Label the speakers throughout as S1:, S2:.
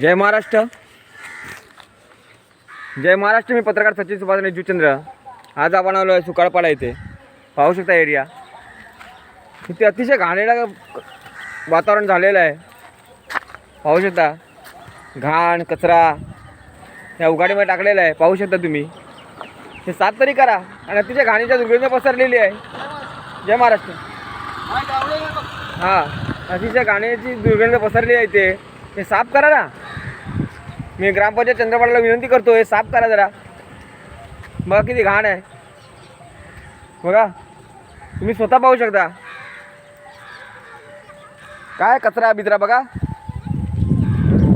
S1: जय महाराष्ट्र. जय महाराष्ट्र मी पत्रकार सचिन सुभाष जुचंद्र. आज आपण आलो आहे सुकाळपाडा इथे. पाहू शकता एरिया. इथे अतिशय घाणेरडं वातावरण झालेलं आहे. पाहू शकता. घाण कचरा या उघाडीमध्ये टाकलेला आहे. पाहू शकता तुम्ही. हे साफ तरी करा आणि अतिशय घाणीच्या दुर्गंध पसरलेली आहे. जय महाराष्ट्र. हां अतिशय घाणीची दुर्गंध पसरली आहे ते हे साफ करा ना. मी ग्रामपंचायत चंद्रपाडाला विनंती करतो हे साफ करा जरा. बघा किती घाण आहे. बघा तुम्ही स्वतः पाहू शकता. काय कचरा बिचरा बघा.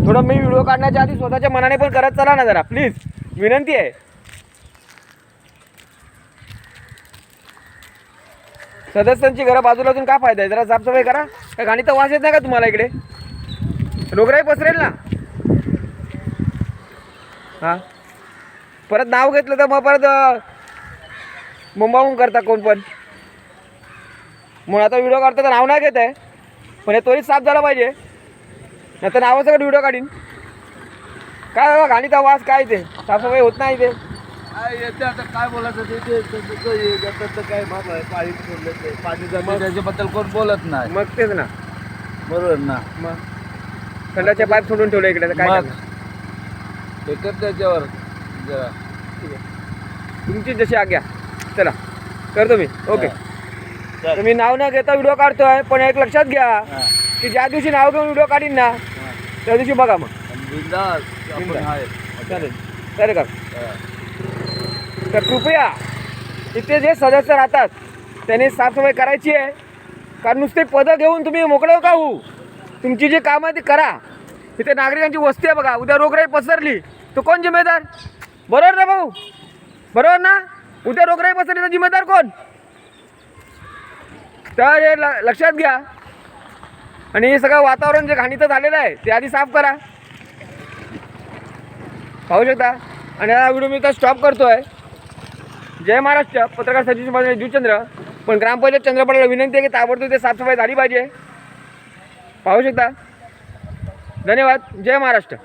S1: थोडं मी व्हिडिओ काढण्याच्या आधी स्वतःच्या मनाने पण करत चला ना जरा प्लीज. विनंती आहे. सदस्यांची घरं बाजूला अजून काय फायदा आहे? जरा साफसफाई करा. काय घाणीचा वास येत नाही का तुम्हाला इकडे? रोगराई पसरेल ना? हां? परत नाव घेतलं तर मग परत मुंबाहून करता कोण पण. म्हणून आता व्हिडिओ काढता तर नाव नाही घेत आहे. पण हे त्वरित साफ झालं पाहिजे. नाही तर नावासकट व्हिडिओ काढीन. काय बाबा घाणीचा वास काय ते? साफसफाई होत नाही ते.
S2: येते आता काय बोलायचं ते काय आहे पाणी सोडलं ते. पाणी जातं त्याच्याबद्दल कोण बोलत नाही.
S1: मग तेच ना.
S2: बरोबर ना.
S1: मग? खंडाचे पाईप सोडून ठेवले इकडे काय
S2: कर त्याच्यावर जरा.
S1: तुमची जशी आज्ञा. चला. करतो मी. ओके. तर मी नाव न घेता व्हिडिओ काढतोय पण एक लक्षात घ्या
S2: हा.
S1: की ज्या दिवशी नाव घेऊन व्हिडिओ काढीन ना
S2: हा.
S1: त्या दिवशी बघा मग.
S2: आपण. आहे.
S1: चालेल. चालेल का
S2: हा.
S1: तर कृपया इथे जे सदस्य राहतात त्यांनी साफसफाई करायची आहे. कारण नुसते पदं घेऊन तुम्ही मोकळे का होऊ तुमची जी कामं ती करा. इथे नागरिकांची वस्ती आहे बघा. उद्या रोगराई पसरली. तो कोण जिम्मेदार? बरोबर ना भाऊ? बरोबर ना? उद्या रोगराई पसरली तर जिम्मेदार कोण? तर हे ल- लक्षात घ्या. आणि हे सगळं वातावरण जे घाणीचं झालेलं आहे ते आधी साफ करा. पाहू शकता? आणि हा व्हिडिओ मी तर स्टॉप करतोय. जय महाराष्ट्र. पत्रकार सचिन सुभाष जुचंद्र पण ग्रामपंचायत चंद्रपाडला विनंती आहे की ताबडतोब ते साफसफाई झाली पाहिजे. पाहू शकता? धन्यवाद. जय महाराष्ट्र.